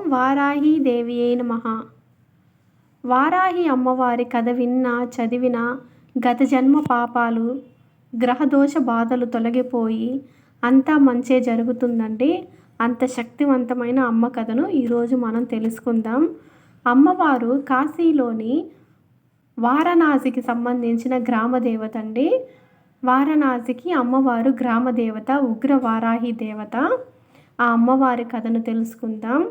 ఓం వారాహి దేవి అయిన మహా వారాహి అమ్మవారి కథ విన్నా చదివినా గత జన్మ పాపాలు గ్రహదోష బాధలు తొలగిపోయి అంతా మంచే జరుగుతుందండి. అంత శక్తివంతమైన అమ్మ కథను ఈరోజు మనం తెలుసుకుందాం. అమ్మవారు కాశీలోని వారణాసికి సంబంధించిన గ్రామదేవత అండి. వారణాసికి అమ్మవారు గ్రామదేవత ఉగ్ర వారాహి దేవత. ఆ అమ్మవారి కథను తెలుసుకుందాం.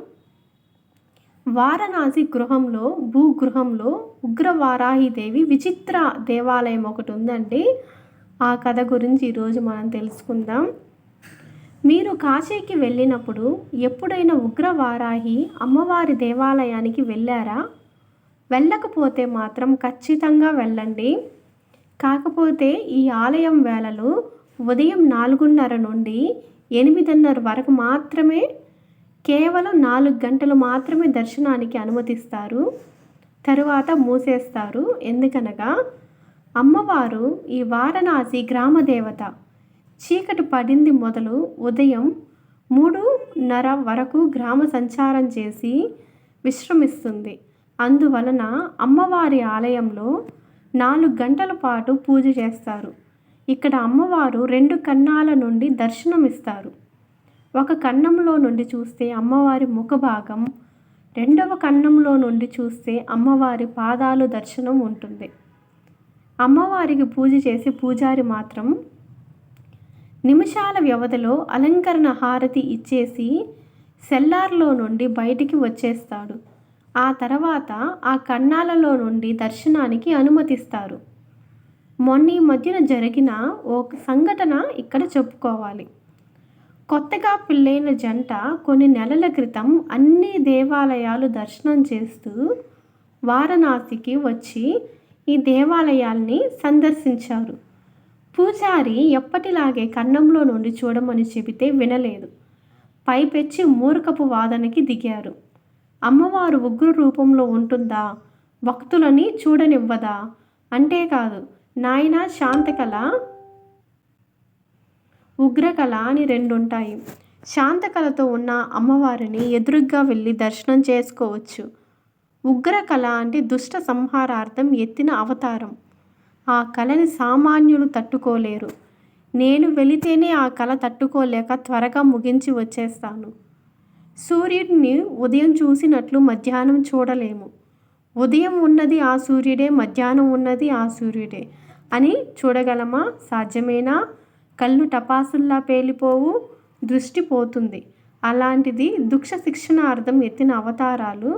వారణాసి గృహంలో భూగృహంలో ఉగ్రవారాహిదేవి విచిత్ర దేవాలయం ఒకటి ఉందండి. ఆ కథ గురించి ఈరోజు మనం తెలుసుకుందాం. మీరు కాశీకి వెళ్ళినప్పుడు ఎప్పుడైనా ఉగ్రవారాహి అమ్మవారి దేవాలయానికి వెళ్ళారా? వెళ్ళకపోతే మాత్రం ఖచ్చితంగా వెళ్ళండి. కాకపోతే ఈ ఆలయం వేళలు ఉదయం నాలుగున్నర నుండి ఎనిమిదిన్నర వరకు మాత్రమే కేవలం నాలుగు గంటలు మాత్రమే దర్శనానికి అనుమతిస్తారు. తరువాత మూసేస్తారు. ఎందుకనగా అమ్మవారు ఈ వారణాసి గ్రామదేవత. చీకటి పడింది మొదలు ఉదయం మూడున్నర వరకు గ్రామ సంచారం చేసి విశ్రమిస్తుంది. అందువలన అమ్మవారి ఆలయంలో నాలుగు గంటల పాటు పూజ చేస్తారు. ఇక్కడ అమ్మవారు రెండు కన్నాల నుండి దర్శనమిస్తారు. ఒక కన్నంలో నుండి చూస్తే అమ్మవారి ముఖభాగం రెండవ కన్నంలో నుండి చూస్తే అమ్మవారి పాదాలు దర్శనం ఉంటుంది. అమ్మవారికి పూజ చేసి పూజారి మాత్రం నిమిషాల వ్యవధిలో అలంకరణ హారతి ఇచ్చేసి సెల్లార్లో నుండి బయటికి వచ్చేస్తాడు. ఆ తర్వాత ఆ కన్నాలలో నుండి దర్శనానికి అనుమతిస్తారు. మొన్న ఈ మధ్యన జరిగిన ఒక సంఘటన ఇక్కడ చెప్పుకోవాలి. కొత్తగా పెళ్ళైన జంట కొన్ని నెలల క్రితం అన్ని దేవాలయాలు దర్శనం చేస్తూ వారణాసికి వచ్చి ఈ దేవాలయాల్ని సందర్శించారు. పూజారి ఎప్పటిలాగే కన్నంలో నుండి చూడమని చెబితే వినలేదు. పైపెచ్చి మూర్ఖపు వాదనకి దిగారు. అమ్మవారు ఉగ్ర రూపంలో ఉంటుందా? భక్తులని చూడనివ్వదా? అంతేకాదు నాయన శాంతకళ ఉగ్రకళ అని రెండు ఉంటాయి శాంతకళతో ఉన్న అమ్మవారిని ఎదురుగ్గా వెళ్ళి దర్శనం చేసుకోవచ్చు. ఉగ్రకళ అంటే దుష్ట సంహారార్థం ఎత్తిన అవతారం. ఆ కళని సామాన్యులు తట్టుకోలేరు. నేను వెళితేనే ఆ కళ తట్టుకోలేక త్వరగా ముగించి వచ్చేస్తాను. సూర్యుడిని ఉదయం చూసినట్లు మధ్యాహ్నం చూడలేము. ఉదయం ఉన్నది ఆ సూర్యుడే మధ్యాహ్నం ఉన్నది ఆ సూర్యుడే. అని చూడగలమా? సాధ్యమేనా? కళ్ళు టపాసుల్లా పేలిపోవు దృష్టి పోతుంది. అలాంటిది దుక్ష శిక్షణార్థం ఎత్తిన అవతారాలు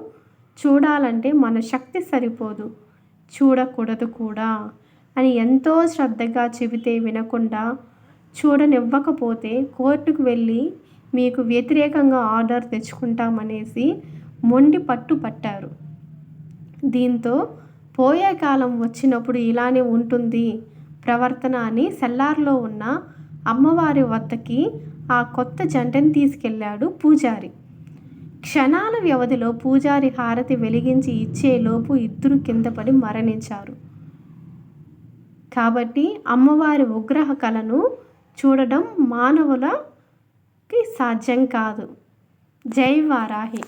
చూడాలంటే మన శక్తి సరిపోదు. చూడకూడదు కూడా అని ఎంతో శ్రద్ధగా చెబితే వినకుండా చూడనివ్వకపోతే కోర్టుకు వెళ్ళి మీకు వ్యతిరేకంగా ఆర్డర్ తెచ్చుకుంటామనేసి మొండి పట్టు పట్టారు. దీంతో పోయే కాలం వచ్చినప్పుడు ఇలానే ఉంటుంది. ప్రవర్తన అని సెల్లార్లో ఉన్న అమ్మవారి వద్దకి ఆ కొత్త జంటని తీసుకెళ్ళాడు పూజారి. క్షణాల వ్యవధిలో పూజారి హారతి వెలిగించి ఇచ్చేలోపు ఇద్దరు కింద పడి మరణించారు. కాబట్టి అమ్మవారి ఉగ్రహ కళను చూడడం మానవులకి సాధ్యం కాదు. జై వారాహి.